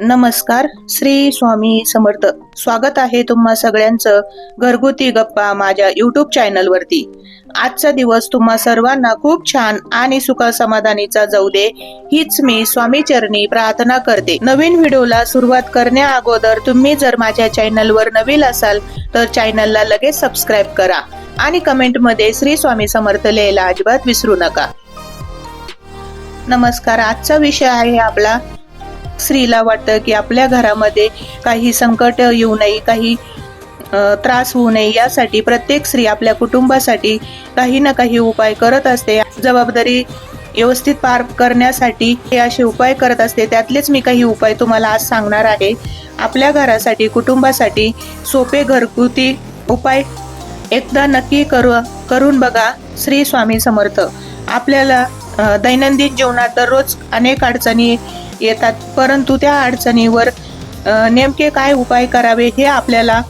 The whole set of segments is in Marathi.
नमस्कार श्री स्वामी समर्थ. स्वागत आहे तुम्हा सगळ्यांचं घरगुती गप्पा माझ्या युट्यूब चॅनल वरती. आजचा दिवस तुम्हा सर्वांना खूप छान आणि सुख समाधानीचा जाऊ दे हीच मी स्वामी चरणी प्रार्थना करते. नवीन व्हिडिओला सुरुवात करण्या अगोदर तुम्ही जर माझ्या चॅनलवर नवीन असाल तर चॅनलला लगेच सबस्क्राईब करा आणि कमेंटमध्ये श्री स्वामी समर्थ लिहायला अजिबात विसरू नका. नमस्कार आजचा विषय आहे आपला स्त्रीला वाटतं की आपल्या घरामध्ये काही संकट येऊ नये काही त्रास होऊ नये यासाठी प्रत्येक स्त्री आपल्या कुटुंबासाठी काही ना काही उपाय करत असते. जबाबदारी व्यवस्थित पार करण्यासाठी हे असे उपाय करत असते. त्यातलेच मी काही उपाय तुम्हाला आज सांगणार आहे. आपल्या घरासाठी कुटुंबासाठी सोपे घरगुती उपाय एकदा नक्की करू करून बघा श्री स्वामी समर्थ. आपल्याला दैनंदिन जीवनात दररोज अनेक अडचणी येतात. परंतु त्या अडचणीवर नेमके काय उपाय करावे हे आपल्याला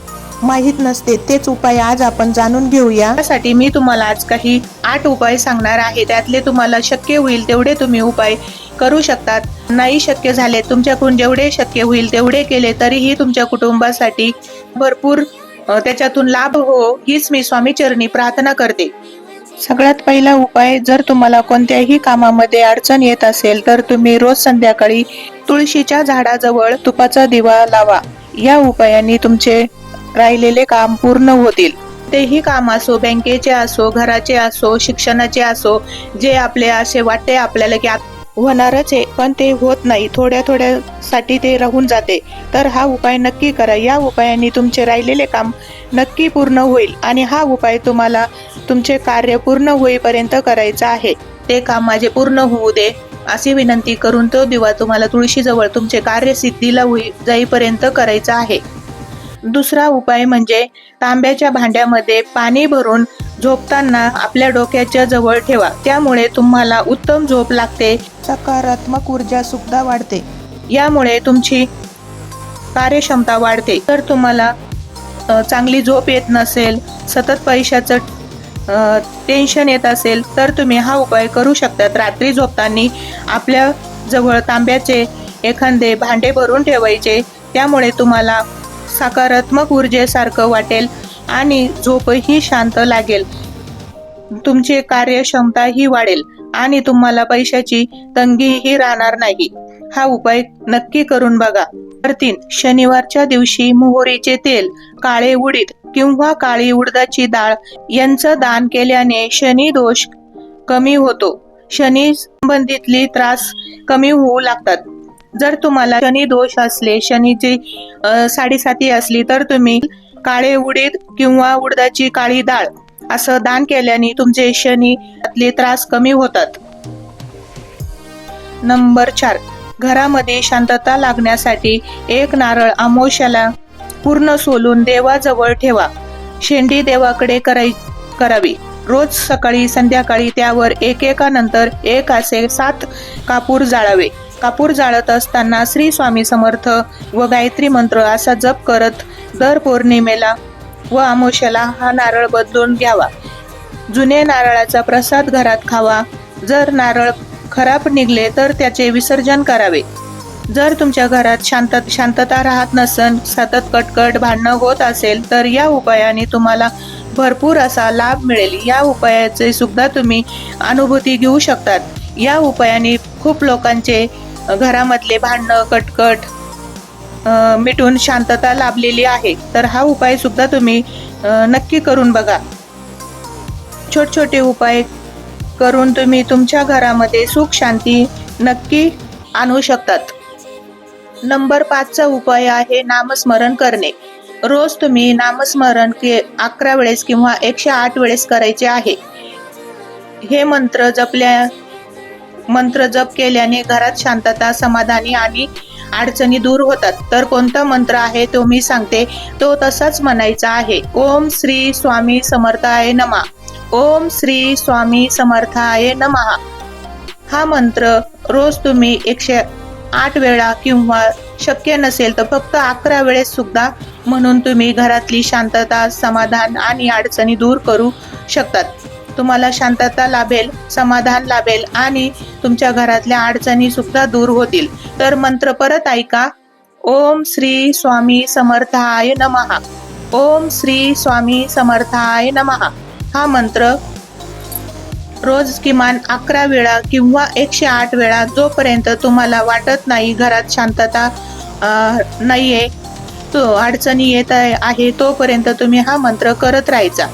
माहीत नसते. तेच उपाय आज आपण जाणून घेऊया. त्यासाठी मी तुम्हाला आज काही आठ उपाय सांगणार आहे. त्यातले तुम्हाला शक्य होईल तेवढे तुम्ही उपाय करू शकतात. नाही शक्य झाले तुमच्याकडून जेवढे शक्य होईल तेवढे केले तरीही तुमच्या कुटुंबासाठी भरपूर त्याच्यातून लाभ हो हीच मी स्वामीचरणी प्रार्थना करते. सगळ्यात पहिला उपाय जर तुम्हाला कोणत्याही कामामध्ये अडचण येत असेल तर तुम्ही रोज संध्याकाळी तुळशीच्या झाडाजवळ तुपाचा दिवा लावा. या उपायाने तुमचे राहिलेले काम पूर्ण होतील. तेही काम असो बँकेचे असो घराचे असो शिक्षणाचे असो जे आपले असे वाटते आपल्याला की होणारच आहे. पण ते होत नाही. थोड्या थोड्यासाठी ते राहून जाते. तर हा उपाय नक्की करा. या उपायाने तुमचे राहिलेले काम नक्की पूर्ण होईल आणि हा उपाय तुम्हाला तुमचे कार्य पूर्ण होईपर्यंत करायचा आहे. ते काम माझे पूर्ण होऊ दे अशी विनंती करून तो दिवा तुम्हाला तुळशीजवळ तुमचे कार्य सिद्धीला होई जाईपर्यंत करायचा आहे. दुसरा उपाय म्हणजे तांब्याच्या भांड्यामध्ये पाणी भरून झोपताना आपल्या डोक्याच्या जवळ ठेवा. त्यामुळे तुम्हाला उत्तम झोप लागते. सकारात्मक ऊर्जा सुद्धा वाढते. यामुळे तुमची कार्यक्षमता वाढते. तर तुम्हाला चांगली झोप येत नसेल सतत पैशाचं टेन्शन येत असेल तर तुम्ही हा उपाय करू शकतात रात्री झोपताना आपल्या जवळ तांब्याचे एखादे भांडे भरून ठेवायचे. त्यामुळे तुम्हाला सकारात्मक ऊर्जेसारखं वाटेल. आणि झोपही शांत लागेल. तुमची कार्यक्षमताही वाढेल आणि तुम्हाला पैशाची तंगीही राहणार नाही. हा उपाय नक्की करून बघा. तीन शनिवारच्या दिवशी मोहरीचे तेल काळे उडीद किंवा काळी उडदाची डाळ यांचं दान केल्याने शनी दोष कमी होतो. शनी संबंधितली त्रास कमी होऊ लागतात. जर तुम्हाला शनी दोष असले शनीची साडेसाती असली तर तुम्ही काळे उडीद किंवा उडदाची काळी डाळ असं दान केल्याने तुमचे शनीतले त्रास कमी होतात. नंबर चार. घरामध्ये शांतता लागण्यासाठी एक नारळ आमोशाला पूर्ण सोलून देवाजवळ ठेवा. शेंडी देवाकडे कराय करावी. रोज सकाळी संध्याकाळी त्यावर एकेकानंतर एक असे सात कापूर जाळावे. कापूर जाळत असताना श्री स्वामी समर्थ व गायत्री मंत्र असा जप करत दर पौर्णिमेला व आमोशाला हा नारळ बदलून घ्यावा. जुने नारळाचा प्रसाद घरात खावा. जर नारळ खराब निघले तर त्याचे विसर्जन करावे. जर तुमच्या घरात शांत शांतता राहत नसन सतत कटकट भांडणं होत असेल तर या उपायाने तुम्हाला भरपूर असा लाभ मिळेल. या उपायाचे सुद्धा तुम्ही अनुभूती घेऊ शकतात. या उपायाने खूप लोकांचे घरामधले भांडणं कटकट मिटून शांतता लाभलेली आहे. तर हा उपाय सुद्धा तुम्ही नक्की करून बघा. छोट छोटे उपाय करून तुम्ही तुमच्या घरामध्ये सुख शांती नक्की आणू शकतात. नंबर पाचचा उपाय आहे नामस्मरण करणे. रोज तुम्ही नामस्मरण के अकरा वेळेस किंवा एकशे आठ वेळेस करायचे आहे. हे मंत्र जपल्या मंत्र जप केल्याने घरात शांतता समाधानी आणि अडचणी दूर होतात. तर कोणता मंत्र आहे तो मी सांगते. तो तसाच म्हणायचा आहे. ओम श्री स्वामी समर्थाय नमा. ओम श्री स्वामी समर्थाय नमः. हा मंत्र रोज तुम्ही एकशे आठ वेळा किंवा शक्य नसेल तर फक्त अकरा वेळेस सुद्धा म्हणून तुम्ही घरातली शांतता समाधान आणि अडचणी दूर करू शकतात. तुम्हाला शांतता लाभेल समाधान लाभेल आणि तुमच्या घरातल्या अडचणी सुद्धा दूर होतील. तर मंत्र परत ऐका. ओम श्री स्वामी समर्थाय नमहा ओम श्री स्वामी समर्थाय नमहा हा मंत्र रोज किमान अकरा वेळा किंवा एकशे आठ वेळा जोपर्यंत तुम्हाला वाटत नाही घरात शांतता नाहीये तो अडचणी येत आहे तोपर्यंत तुम्ही हा मंत्र करत राहायचा.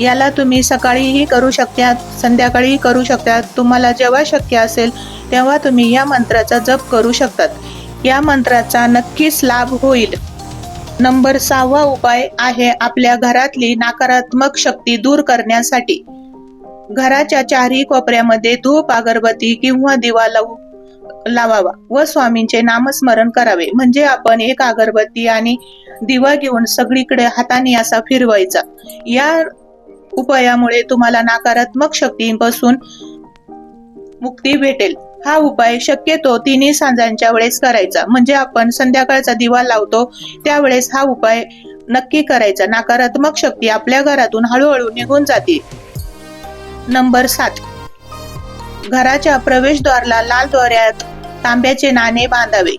याला तुम्ही सकाळीही करू शकता संध्याकाळीही करू शकता तुम्हाला जेव्हा शक्य असेल तेव्हा तुम्ही या मंत्राचा जप करू शकतात. या मंत्राचा नक्कीच लाभ होईल. नंबर सहावा उपाय आहे आपल्या घरातली नकारात्मक शक्ती दूर करण्यासाठी. घराच्या चारही कोपऱ्यामध्ये धूप अगरबत्ती किंवा दिवा लावू लावावा व स्वामींचे नामस्मरण करावे. म्हणजे आपण एक अगरबत्ती आणि दिवा घेऊन सगळीकडे हाताने असा फिरवायचा. या उपायामुळे तुम्हाला नकारात्मक शक्तींपासून मुक्ती भेटेल. हा उपाय शक्यतो तिन्ही सांजांच्या वेळेस करायचा. म्हणजे आपण संध्याकाळचा दिवा लावतो त्यावेळेस हा उपाय नक्की करायचा. नकारात्मक शक्ती आपल्या घरातून हळूहळू निघून जाते. नंबर सात. घराच्या प्रवेशद्वारला लाल दोऱ्यात तांब्याचे नाणे बांधावे.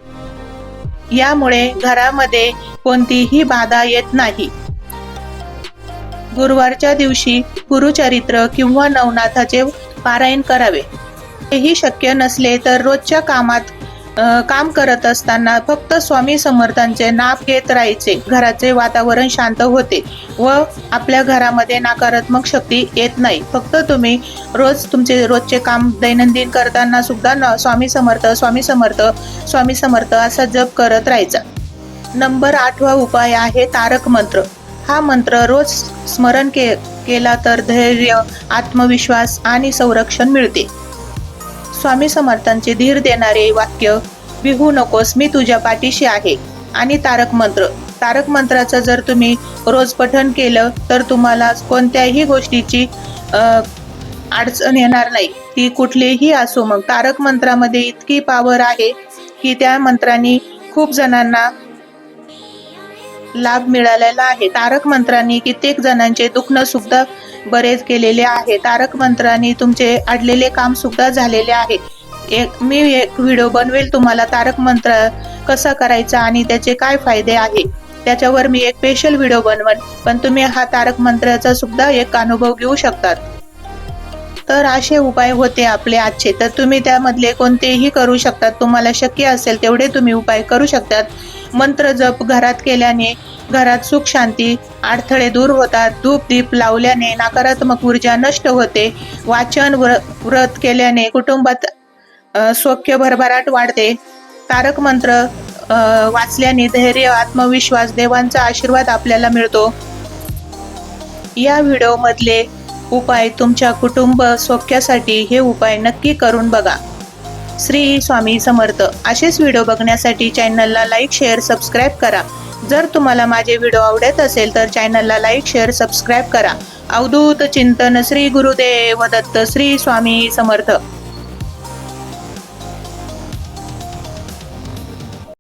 यामुळे घरामध्ये कोणतीही बाधा येत नाही. गुरुवारच्या दिवशी गुरुचरित्र किंवा नवनाथाचे पारायण करावे. हेही शक्य नसले तर रोजच्या कामात काम करत असताना फक्त स्वामी समर्थांचे नाप घेत राहायचे. घराचे वातावरण शांत होते व आपल्या घरामध्ये नकारात्मक शक्ती येत नाही. फक्त तुम्ही रोज तुमचे रोजचे काम दैनंदिन करताना सुद्धा न- स्वामी समर्थ स्वामी समर्थ स्वामी समर्थ असा जप करत राहायचा. नंबर आठवा उपाय आहे तारक मंत्र. हा मंत्र रोज स्मरण के केला तर धैर्य आत्मविश्वास आणि संरक्षण मिळते. स्वामी समर्थांचे धीर देणारे वाक्य विहू नकोस मी तुझ्या पाठीशी आहे. आणि तारक मंत्र तारक मंत्राचं जर तुम्ही रोज पठन केलं तर तुम्हाला कोणत्याही गोष्टीची अडचण येणार नाही. ती कुठलीही असो मग तारक मंत्रामध्ये इतकी पावर आहे की त्या मंत्रांनी खूप जणांना लाभ मिळालेला आहे. तारक मंत्रांनी कित्येक जणांचे दुखणं सुद्धा बरेच केलेले आहे. तारक मंत्रांनी तुमचे अडलेले काम सुद्धा झालेले आहे. एक मी एक व्हिडिओ बनवेल तुम्हाला. तारक मंत्र कसा करायचा आणि त्याचे काय फायदे आहे? त्याच्यावर मी एक स्पेशल व्हिडिओ बनवन पण तुम्ही हा तारक मंत्राचा सुद्धा एक अनुभव घेऊ शकतात. तर असे उपाय होते आपले आजचे. तर तुम्ही त्यामधले कोणतेही करू शकतात. तुम्हाला शक्य असेल तेवढे तुम्ही उपाय करू शकतात. मंत्र जप घरात केल्याने घरात सुख शांती अडथळे दूर होतात. धूप दीप लावल्याने नकारात्मक ऊर्जा नष्ट होते. वाचन व्र- व्रत केल्याने कुटुंबात सौख्य भरभराट वाढते. तारक मंत्र वाचल्याने धैर्य आत्मविश्वास देवांचा आशीर्वाद आपल्याला मिळतो. या व्हिडिओमधले उपाय तुमच्या कुटुंब सौख्यासाठी हे उपाय नक्की करून बघा. श्री स्वामी समर्थ. असेच व्हिडिओ बघण्यासाठी चॅनलला लाईक शेअर सबस्क्राईब करा. जर तुम्हाला माझे व्हिडिओ आवडत असेल तर चॅनलला लाईक शेअर सबस्क्राईब करा. अवधूत चिंतन श्री गुरुदेव दत्त श्री स्वामी समर्थ.